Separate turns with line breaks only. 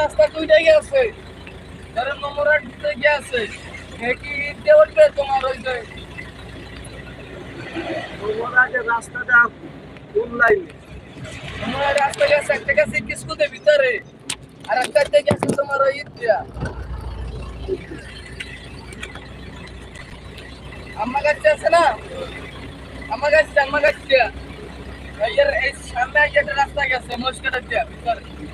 রাস্তা কই দিকে আছে? ধারা নম্বর 8 তে গেছে। দেখি ইদেব কে তোমার হইছে।
ওই ওডা তে রাস্তা দাও। মূল লাইনে।
মূল লাইনে রাস্তা গেছে কত কাছে স্কুলের ভিতরে। আর কত তে গেছে তোমার ইদিয়া। আম্মগা তে আছে না? আম্মগা তে, জাম্মগা তে। এই যে এই সামনে যে রাস্তা গেছে মসজিদ পর্যন্ত।